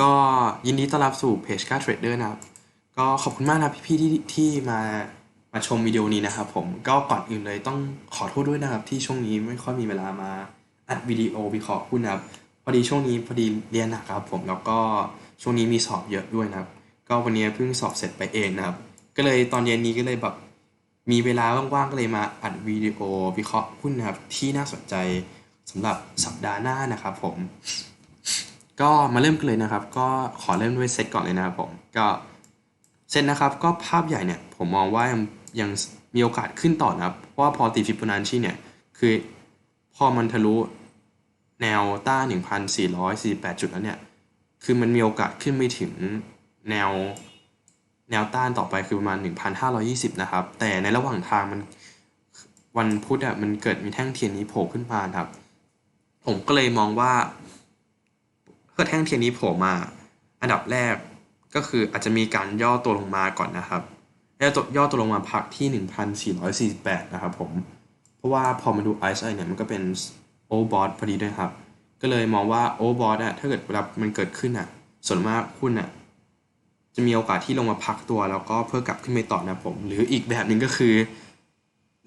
ก็ยินดีต้อนรับสู่เพจค่าเทรดเดอร์นะครับ ก็ขอบคุณมากนะพี่ๆที่ที่มามาชมวิดีโอนี้นะครับผมก็ก่อนอื่นเลยต้องขอโทษด้วยนะครับ ที่ช่วงนี้ไม่ค่อยมีเวลามาอัดวิดีโอวิเคราะห์หุ้นนะครับ พอดีช่วงนี้พอดีเรียนหนักครับผมแล้วก็ช่วงนี้มีสอบเยอะด้วยนะครับ ก็วันนี้เพิ่งสอบเสร็จไปเองนะครับ ก็เลยตอนเย็นนี้ก็เลยแบบมีเวลาว่างๆก็เลยมาอัดวิดีโอวิเคราะห์หุ้นนะครับที่น่าสนใจสำหรับสัปดาห์หน้านะครับผม ก็มาเริ่มกันเลยนะครับ ก็ขอเริ่มด้วยเซตก่อนเลยนะครับผมก็เซตนะครับก็ภาพใหญ่เนี่ยผมมองว่ายังยังมีโอกาสขึ้นต่อนะครับ เพราะว่าพอตีฟิโบนัชชีเนี่ยคือพอมันทะลุแนวต้าน1,448 จุดแล้วเนี่ย คือมันมีโอกาสขึ้นไปถึงแนวแนวต้านต่อไปคือประมาณ 1,520 นะครับ แต่ในระหว่างทางมันวันพุธอะมันเกิดมีแท่งเทียนนี้โผล่ขึ้นมาครับ ผมก็เลยมองว่า อแท่งเทียนนี้โผล่มา อันดับแรกก็คืออาจจะมีการย่อตัวลงมาก่อนนะครับย่อตัวย่อตัวลงมาพักที่ 1,448 นะครับผม เพราะว่าพอมาดู RSI เนี่ยมันก็เป็นโอบอ t พอดีด้วยครับ ก็เลยมองว่าโอบอ t อะถ้าเกิดเวลามันเกิดขึ้นอะส่วนมากหุ้นอะจะมีโอกาสที่ลงมาพักตัวแล้วก็เพื่อกลับขึ้นไปต่อนะผม หรืออีกแบบหนึ่งก็คือ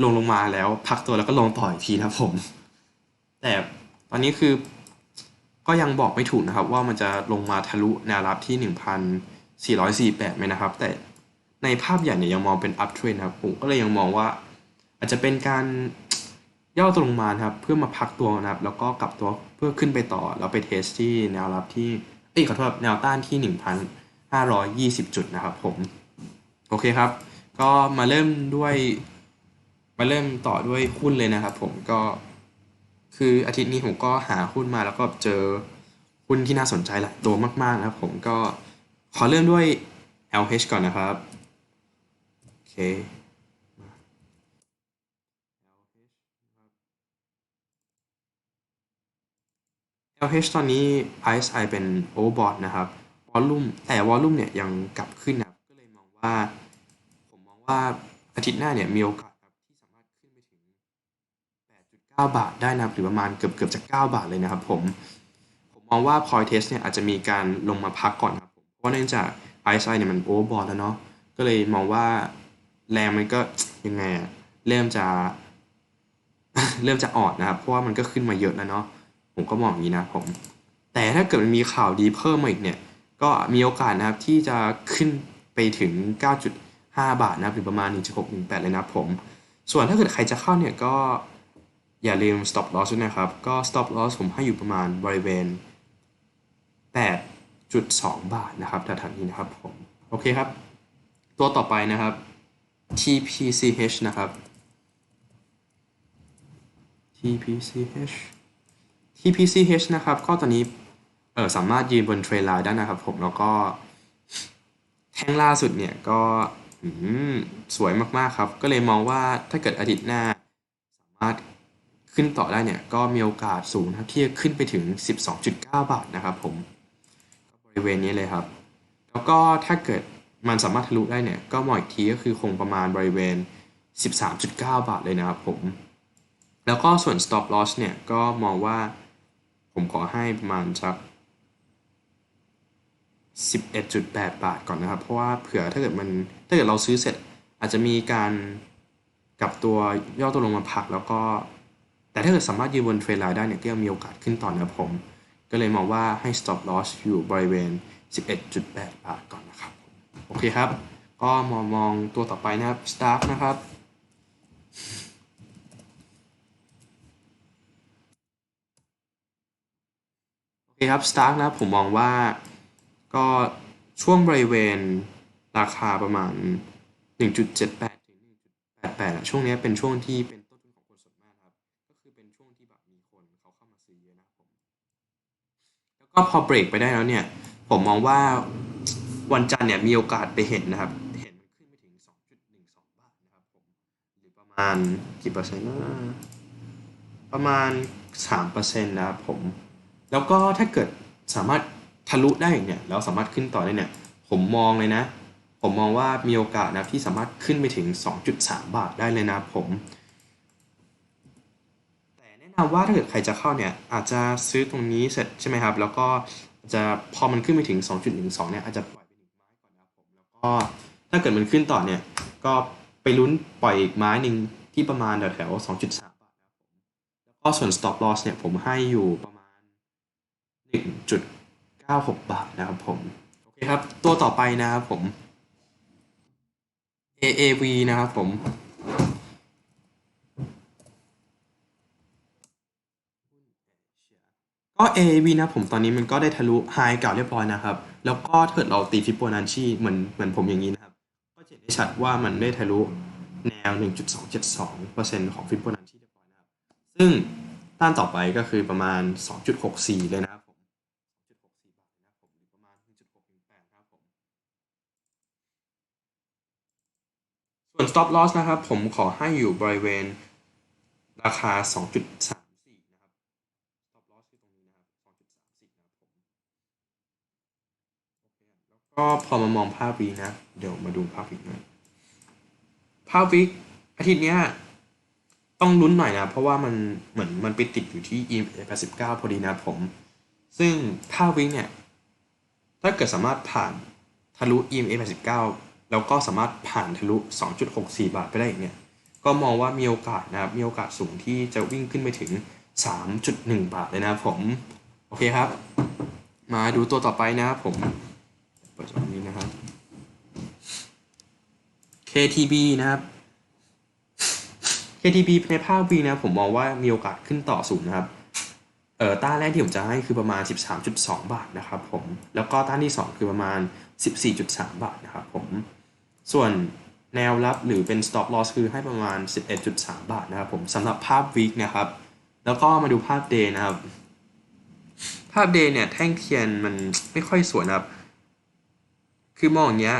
ลงลงมาแล้วพักตัวแล้วก็ลงต่ออีกทีนะผม แต่ตอนนี้คือ ก็ยังบอกไม่ถูกนะครับว่ามันจะลงมาทะลุแนวรับที่ 1,448ไหมนะครับ แต่ในภาพใหญ่เนี่ยยังมองเป็น up trend นะครับผมก็เลยยังมองว่า อาจจะเป็นการย่อตัวลงมาครับ เพื่อมาพักตัวนะครับ แล้วก็กลับตัวเพื่อขึ้นไปต่อ แล้วไปเทสที่แนวรับที่เอ้ยขอโทษแนวต้านที่ 1,520 จุดนะครับผม โอเคครับ ก็มาเริ่มด้วย มาเริ่มต่อด้วยหุ้นเลยนะครับผมก็ คืออาทิตย์นี้ผมก็หาหุ้นมาแล้วก็เจอหุ้นที่น่าสนใจหลายตัวมากๆนะครับ ผมก็ขอเริ่มด้วย LH ก่อนนะครับโอเค LH ตอนนี้ RSI เป็น overbought นะครับ volume แต่ volume เนี่ยยังกลับขึ้นนะครับก็เลยมองว่า ผมมองว่าอาทิตย์หน้าเนี่ยมีโอกาสครับที่สามารถขึ้นไปถึง 9 บาทได้นะครับหรือประมาณเกือบเกือบจะ 9 บาทเลยนะครับผม ผมมองว่า point test เนี่ยอาจจะมีการลงมาพักก่อนครับเพราะว่าเนื่องจาก RSI เนี่ยมัน overbought แล้วเนาะก็เลยมองว่าแรงมันก็ยังไงอะเริ่มจะ เริ่มจะออนนะครับ เพราะว่ามันก็ขึ้นมาเยอะแล้วเนาะผมก็มองอย่างนี้นะผม แต่ถ้าเกิดมันมีข่าวดีเพิ่มมาอีกเนี่ย ก็มีโอกาสนะครับที่จะขึ้นไปถึง 9.5 บาทนะครับหรือประมาณ 1.618 เลยนะผม ส่วนถ้าเกิดใครจะเข้าเนี่ยก็ อย่าลืม stop loss ด้วยนะครับ ก็ stop loss ผมให้อยู่ประมาณบริเวณ 8.2 บาทนะครับแถวๆนี้นะครับผม โอเคครับ ตัวต่อไปนะครับ TPCH นะครับ TPCH TPCH นะครับ ก็ตอนนี้เออสามารถยืนบนเทรนไลน์ได้นะครับผม แล้วก็แท่งล่าสุดเนี่ยก็สวยมากๆครับ ก็เลยมองว่าถ้าเกิดอาทิตย์หน้าสามารถ ขึ้นต่อได้เนี่ยก็มีโอกาสสูงนะครับที่จะขึ้นไปถึง 12.9 บาทนะครับผมบริเวณนี้เลยครับ แล้วก็ถ้าเกิดมันสามารถทะลุได้เนี่ยก็มองอีกทีก็คือคงประมาณบริเวณ 13.9 บาทเลยนะครับผม แล้วก็ส่วน stop loss เนี่ยก็มองว่าผมขอให้ประมาณสัก11.8 บาทก่อนนะครับ เพราะว่าเผื่อถ้าเกิดมันถ้าเกิดเราซื้อเสร็จอาจจะมีการกลับตัวย่อตัวลงมาพักแล้วก็ แต่ถ้าเกิดสามารถยืนบนเทรนไลน์ได้เนี่ยก็ยังมีโอกาสขึ้นต่อนะครับผม ก็เลยมองว่าให้ stop loss อยู่บริเวณ 11.8 บาทก่อนนะครับ โอเคครับ ก็มองมองตัวต่อไปนะครับ Stark นะครับ โอเคครับ Stark นะผมมองว่าก็ช่วงบริเวณราคาประมาณ 1.78 ถึง 1.88 ช่วงนี้เป็นช่วงที่เป็น ก็พอเบรกไปได้แล้วเนี่ย ผมมองว่าวันจันทร์เนี่ยมีโอกาสไปเห็นนะครับ เห็นขึ้นไปถึง 2.12 บาทนะครับผมหรือประมาณกี่เปอร์เซ็นต์นะประมาณ 3%นะครับผม แล้วก็ถ้าเกิดสามารถทะลุได้เนี่ยแล้วสามารถขึ้นต่อได้เนี่ย ผมมองเลยนะ ผมมองว่ามีโอกาสนะที่สามารถขึ้นไปถึง 2.3 บาทได้เลยนะผม นะนำว่าถ้าเกิดใครจะเข้าเนี่ยอาจจะซื้อตรงนี้เสร็จใช่ไหมครับ แล้วก็จะพอมันขึ้นไปถึง 2.12 เนี่ยอาจจะปล่อยไปหนึ่งไม้ก่อนนะครับผมแล้วก็ถ้าเกิดมันขึ้นต่อเนี่ยก็ไปลุ้นปล่อยอีกไม้หนึ่งที่ประมาณแถวๆ2.3 บาทนะครับผมแล้วก็ส่วน stop loss เนี่ยผมให้อยู่ประมาณ 1.96 บาทนะครับผมโอเคครับตัวต่อไปนะครับผม AAV นะครับผม ก็ AAV นะผมตอนนี้มันก็ได้ทะลุไฮเก่าเรียบร้อยนะครับ แล้วก็ถ้าเกิดเราตีฟิโบนัชชีเหมือนเหมือนผมอย่างนี้นะครับ ก็จะเห็นได้ชัดว่ามันได้ทะลุแนว 1.272%ของฟิโบนัชชีเรียบร้อยนะครับ ซึ่งต้านต่อไปก็คือประมาณ 2.64 เลยนะครับผม2.64บาทนะครับผมหรือประมาณ 1.618ครับผม ส่วน stop loss นะครับ ผมขอให้อยู่บริเวณราคา 2.3 นะครับ stop loss คือตรงนี้นะครับ 2.34 นะครับผม โอเค แล้ว ก็พอมามองภาพวีนะ เดี๋ยวมาดูภาพวีหน่อยภาพวีอาทิตย์เนี้ยต้องลุ้นหน่อยนะ เพราะว่ามันเหมือนมันไปติดอยู่ที่ EMA 89 พอดีนะผม ซึ่งภาพวีเนี่ย ถ้าเกิดสามารถผ่านทะลุ EMA 89 แล้วก็สามารถผ่านทะลุ 2.64 บาทไปได้อีกเนี่ย ก็มองว่ามีโอกาสนะครับ มีโอกาสสูงที่จะวิ่งขึ้นไปถึง 3.1 บาทเลยนะผม โอเคครับ มาดูตัวต่อไปนะครับผม เปิดตรงนี้นะครับ KTB นะครับ KTB ในภาพ V นะผมมองว่ามีโอกาสขึ้นต่อสูงนะครับ เอ่อต้านแรกที่ผมจะให้คือประมาณ 13.2 บาทนะครับผม แล้วก็ต้านที่ 2 คือประมาณ 14.3 บาทนะครับผม ส่วนแนวรับหรือเป็น stop loss คือให้ประมาณ 11.3 บาทนะครับผมสำหรับภาพ week นะครับ แล้วก็มาดูภาพ day นะครับ ภาพ day เนี่ยแท่งเทียนมันไม่ค่อยสวยนะครับ คือมองอย่างเงี้ย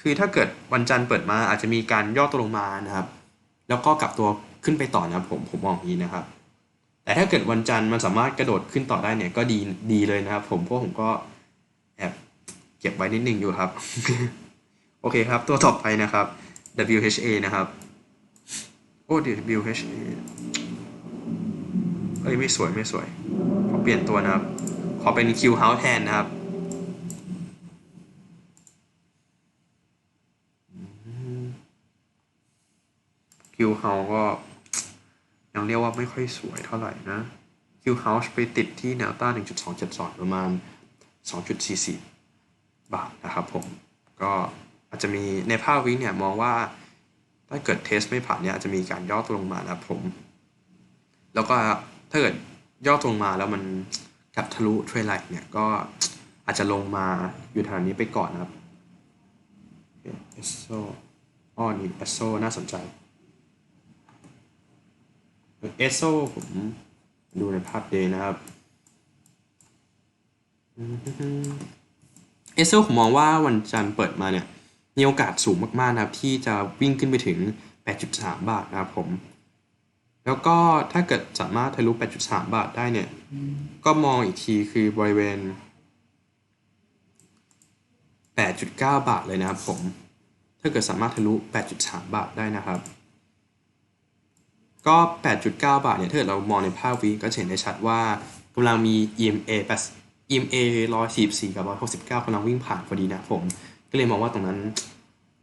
คือถ้าเกิดวันจันทร์เปิดมาอาจจะมีการย่อตัวลงมานะครับ แล้วก็กลับตัวขึ้นไปต่อนะครับผมผมมองอย่างนี้นะครับ แต่ถ้าเกิดวันจันทร์มันสามารถกระโดดขึ้นต่อได้เนี่ยก็ดีดีเลยนะครับ ผมเพราะผมก็แอบเก็บไว้นิดนึงอยู่ครับ โอเคครับ ตัวต่อไปนะครับ WHA นะครับ โอ้ WHA เอ้ยไม่สวยไม่สวยขอเปลี่ยนตัวนะครับ ขอเป็น Q House แทนนะครับ Q House ก็ยังเรียกว่าไม่ค่อยสวยเท่าไหร่นะ Q House ไปติดที่แนวต้าน1.272 ประมาณ 2.44 บาทนะครับผม ก็อาจจะมีในภาพวิเนี่ยมองว่าถ้าเกิดเทสไม่ผ่านเนี่ยอาจจะมีการย่อตัวลงมานะครับผม แล้วก็ถ้าเกิดย่อตัวลงมาแล้วมันกลับทะลุเทรนไลน์เนี่ยก็อาจจะลงมาอยู่แถวนี้ไปก่อนนะครับเอสโซอ้อนี่เอสโซน่าสนใจ เอสโซผมดูในภาพเดย์นะครับเอสโซผมมองว่าวันจันทร์เปิดมาเนี่ย มีโอกาสสูงมากๆนะครับ ที่จะวิ่งขึ้นไปถึง 8.3 บาทนะครับผม แล้วก็ถ้าเกิดสามารถทะลุ 8.3 บาทได้เนี่ย ก็มองอีกทีคือบริเวณ 8.9 บาทเลยนะครับผม ถ้าเกิดสามารถทะลุ 8.3 บาทได้นะครับ ก็ 8.9 บาทเนี่ยถ้าเกิดเรามองในภาพวิก็เห็นได้ชัดว่ากำลังมี EMA 8 EMA 144 กับ 169กำลังวิ่งผ่านพอดีนะผม ก็เลยมองว่าตรงนั้น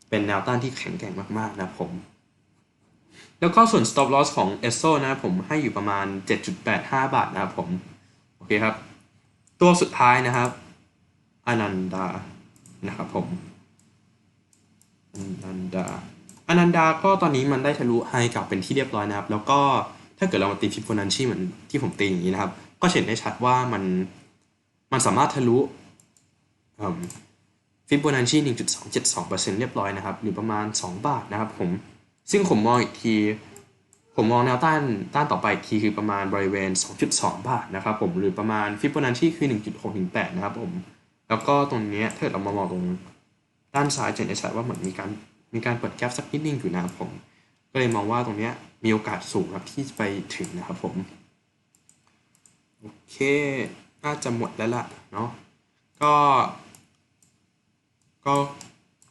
เป็นแนวต้านที่แข็งแกร่งมากๆนะผม แล้วก็ส่วน stop loss ของ e s o นะผมให้อยู่ประมาณ 7.85 บาทนะครับผม โอเคครับ ตัวสุดท้ายนะครับอนันดานะครับผมอนันดา อนันดาก็ตอนนี้มันได้ทะลุไฮกลับเป็นที่เรียบร้อยนะครับ แล้วก็ถ้าเกิดเรามาตีฟิโบนัชชีเหมือนที่ผมตีอย่างนี้นะครับ ก็เห็นได้ชัดว่ามันมันสามารถทะลุฟิโบนัชชี1.272%เรียบร้อยนะครับ หรือประมาณ 2 บาทนะครับผม ซึ่งผมมองอีกที ผมมองแนวต้านต้านต่อไปอีกทีคือประมาณบริเวณ 2.2 บาทนะครับผมหรือประมาณฟิโบนัชชีคือ 1.6-8 นะครับผม แล้วก็ตรงนี้ถ้าเรามามองตรงด้านซ้ายจะเห็นได้ชัดว่าเหมือนมีการ มีการเปิดแก๊ปสักนิดนึงอยู่นะครับผม ก็เลยมองว่าตรงนี้มีโอกาสสูงครับที่ไปถึงนะครับผม โอเค น่าจะหมดแล้วล่ะเนาะ ก็ ก็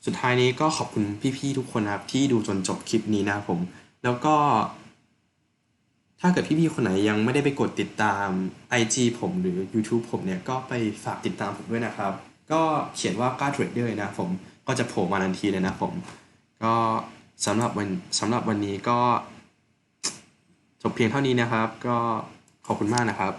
สุดท้ายนี้ก็ขอบคุณพี่ๆทุกคนนะครับที่ดูจนจบคลิปนี้นะครับผม แล้วก็ ถ้าเกิดพี่ๆคนไหนยังไม่ได้ไปกดติดตาม IG ผมหรือ YouTube ผมเนี่ยก็ไปฝากติดตามผมด้วยนะครับ ก็เขียนว่าก้าเทรดด้วยนะผม ก็จะโผล่มาทันทีเลยนะผม็สำหรับวันสำหรับวันนี้ก็จบเพียงเท่านี้นะครับ ก็ขอบคุณมากนะครับ